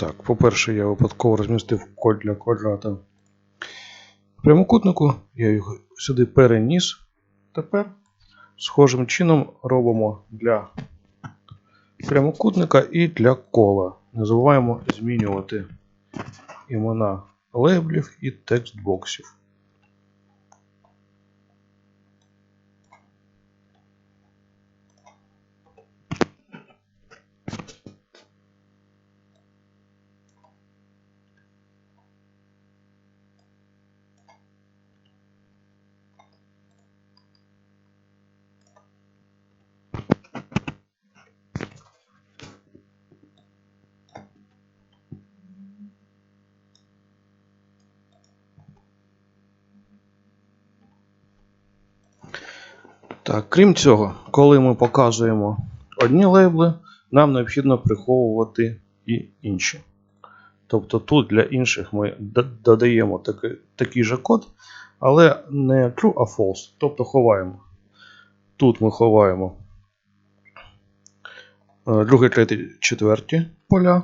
Так, по-перше, я випадково розмістив код для квадрата в прямокутнику. Я його сюди переніс. Тепер схожим чином робимо для прямокутника і для кола. Не забуваємо змінювати імена лейблів і текст Так, крім цього, коли ми показуємо одні лейбли, нам необхідно приховувати і інші. Тобто тут для інших ми додаємо такий, такий же код, але не true, а false. Тобто ховаємо. Тут ми ховаємо е, друге, третє, четверті поля.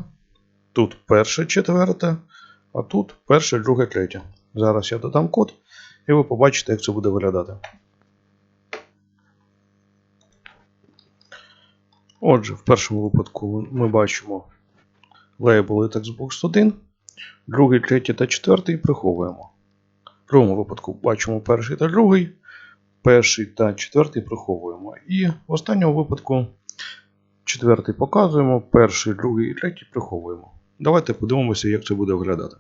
Тут перше, четверте, а тут перше, друге, третє. Зараз я додам код, і ви побачите, як це буде виглядати. Отже, в першому випадку ми бачимо лейбли Textbox 1, другий, третій та четвертий приховуємо. В другому випадку бачимо перший та другий, перший та четвертий приховуємо. І в останньому випадку четвертий показуємо, перший, другий і третій приховуємо. Давайте подивимося, як це буде виглядати.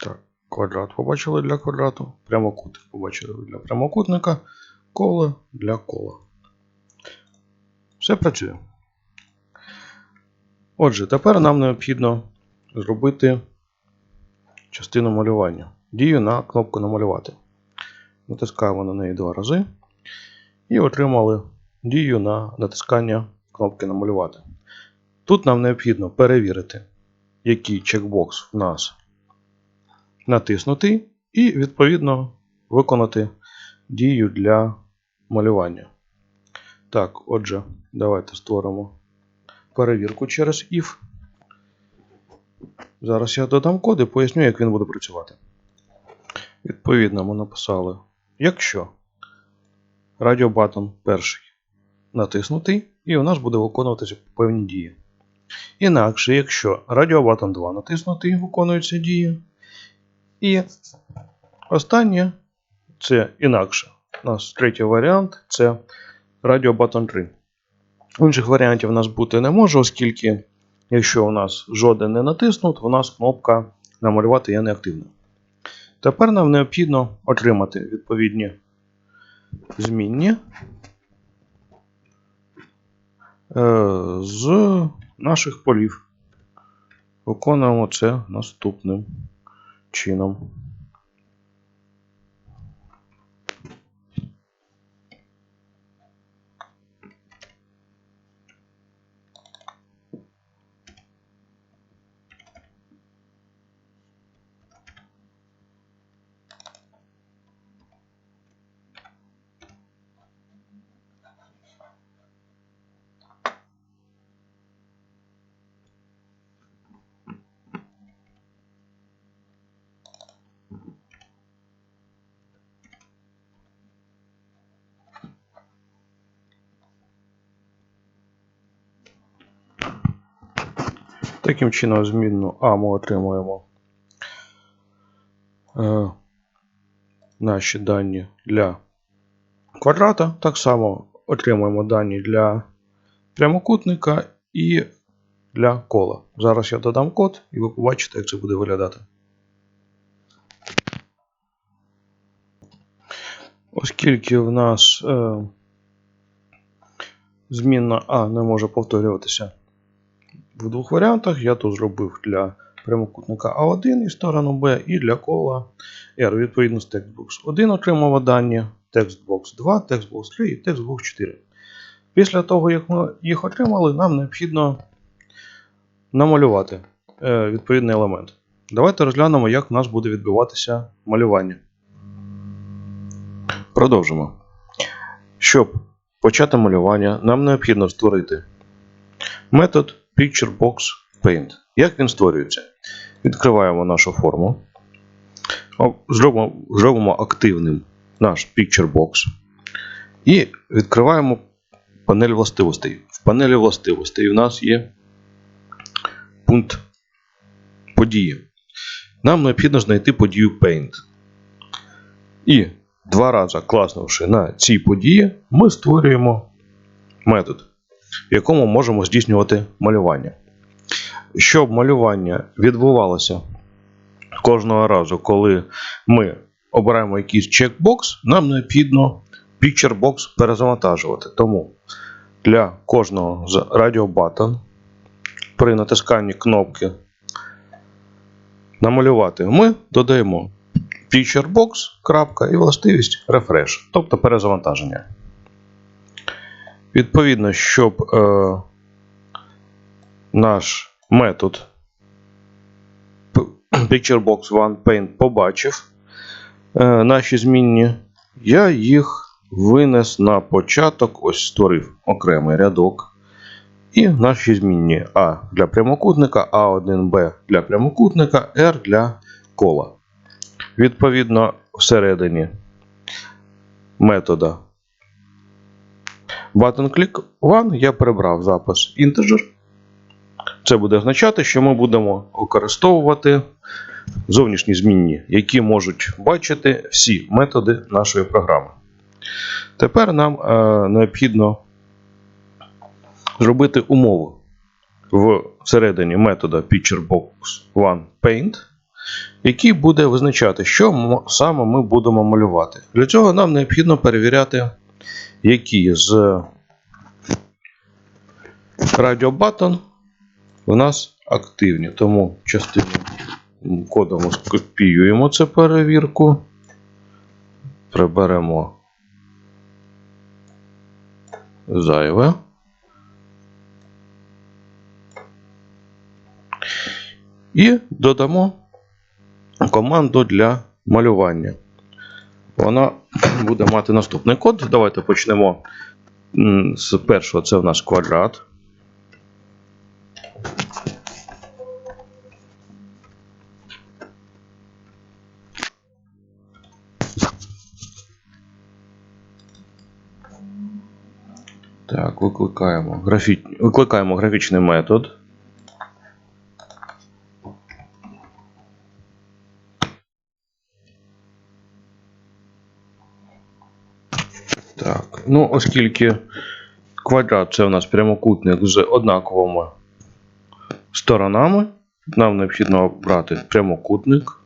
Так, квадрат побачили для квадрату, прямокутник побачили для прямокутника, коло для кола. Все працює. Отже, тепер нам необхідно зробити частину малювання. Дію на кнопку намалювати. Натискаємо на неї два рази. І отримали дію на натискання кнопки намалювати. Тут нам необхідно перевірити, який чекбокс в нас натиснути і, відповідно, виконати дію для малювання. Так, отже, давайте створимо перевірку через if. Зараз я додам код і поясню, як він буде працювати. Відповідно, ми написали, якщо радіобатон перший натиснутий, і у нас буде виконуватися певні дії. Інакше, якщо радіобатон 2 натиснутий, виконуються дії. І останнє це інакше. У нас третій варіант це Radio Button 3. Інших варіантів у нас бути не може, оскільки, якщо у нас жоден не натиснут, у нас кнопка намалювати є неактивною. Тепер нам необхідно отримати відповідні змінні е, з наших полів. Виконуємо це наступним чином. Таким чином, змінну А ми отримуємо е, наші дані для квадрата. Так само отримуємо дані для прямокутника і для кола. Зараз я додам код і ви побачите, як це буде виглядати. Оскільки в нас е, змінна А не може повторюватися в двох варіантах. Я тут зробив для прямокутника А1 і сторону Б, і для кола R, відповідно з TextBox 1 отримав дані, TextBox 2, TextBox 3 і TextBox 4. Після того, як ми їх отримали, нам необхідно намалювати е, відповідний елемент. Давайте розглянемо, як у нас буде відбуватися малювання. Продовжимо. Щоб почати малювання, нам необхідно створити метод PictureBox Paint. Як він створюється? Відкриваємо нашу форму. Зробимо, зробимо активним наш PictureBox. І відкриваємо панель властивостей. В панелі властивостей у нас є пункт події. Нам необхідно знайти подію Paint. І два рази класнувши на цій події, ми створюємо метод, в якому можемо здійснювати малювання. Щоб малювання відбувалося кожного разу, коли ми обираємо якийсь чекбокс, нам необхідно PictureBox перезавантажувати. Тому для кожного з радіобатон при натисканні кнопки намалювати ми додаємо PictureBox і властивість Refresh, тобто перезавантаження. Відповідно, щоб е, наш метод PictureBox One Paint побачив е, наші змінні, я їх винес на початок, ось створив окремий рядок. І наші змінні А для прямокутника, А1Б для прямокутника, R для кола. Відповідно, всередині метода ButtonClick One я прибрав запис integer. Це буде означати, що ми будемо використовувати зовнішні змінні, які можуть бачити всі методи нашої програми. Тепер нам е, необхідно зробити умову всередині метода PictureBox One Paint, який буде визначати, що саме ми будемо малювати. Для цього нам необхідно перевіряти, які з радіобатон у нас активні. Тому частину коду ми скопіюємо цю перевірку. Приберемо зайве. І додамо команду для малювання. Вона буде мати наступний код. Давайте почнемо з першого. Це в нас квадрат. Так, викликаємо, графі... викликаємо графічний метод. Ну оскільки квадрат це у нас прямокутник з однаковими сторонами, нам необхідно обрати прямокутник.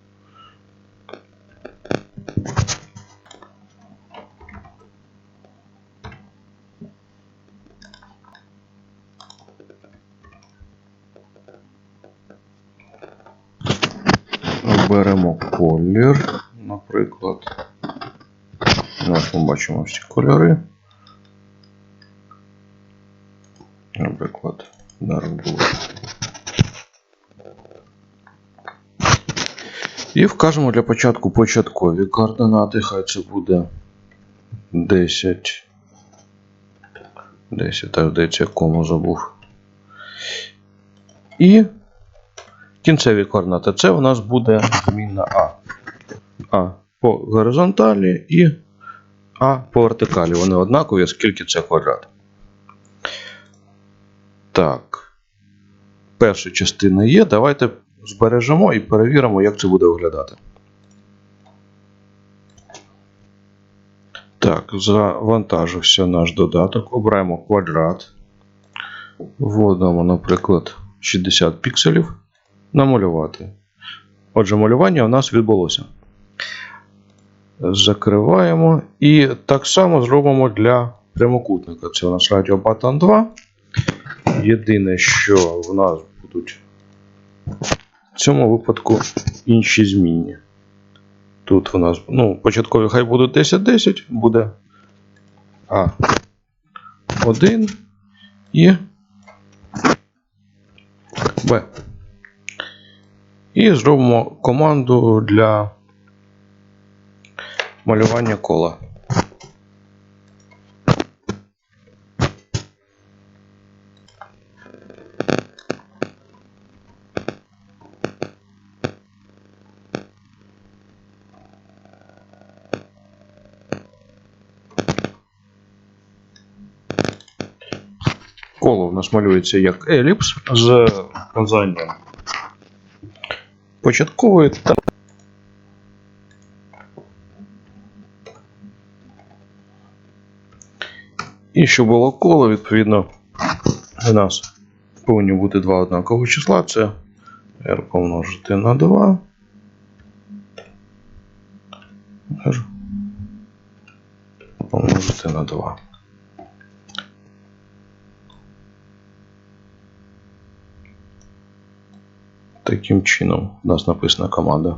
Оберемо колір, наприклад. Ось ми бачимо всі кольори. Наприклад, Dark Blue. І вкажемо для початку початкові координати. Хай це буде 10. 10, так здається, кому забув. І кінцеві координати. Це у нас буде змінна А. А по горизонталі і а по вертикалі. Вони однакові, оскільки це квадрат. Так. Перша частина є. Давайте збережемо і перевіримо, як це буде виглядати. Так, завантажився наш додаток. Обираємо квадрат. Вводимо, наприклад, 60 пікселів. Намалювати. Отже, малювання у нас відбулося. Закриваємо. І так само зробимо для прямокутника. Це у нас Радіо Button 2. Єдине, що в нас будуть в цьому випадку інші змінні. Тут у нас, ну, початкові хай будуть 10-10, буде А1 і Б. І зробимо команду для малювання кола. Коло в нас малюється як еліпс з вказанням початкової та І щоб було коло, відповідно, у нас повинні бути два однакових числа. Це r помножити на 2. R помножити на 2. Таким чином у нас написана команда.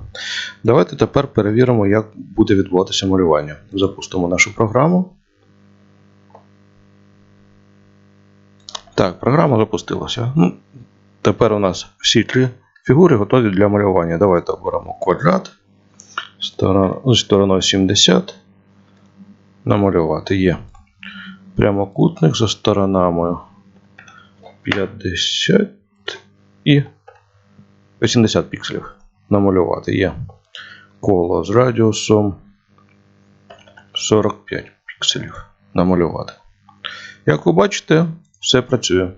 Давайте тепер перевіримо, як буде відбуватися малювання. Запустимо нашу програму. Так, програма запустилася. Ну, тепер у нас всі три фігури готові для малювання. Давайте оберемо квадрат. Сторона, ну, стороною 70. Намалювати є. Прямокутник за сторонами 50 і 80 пікселів. Намалювати є. Коло з радіусом 45 пікселів. Намалювати. Як ви бачите, все працює.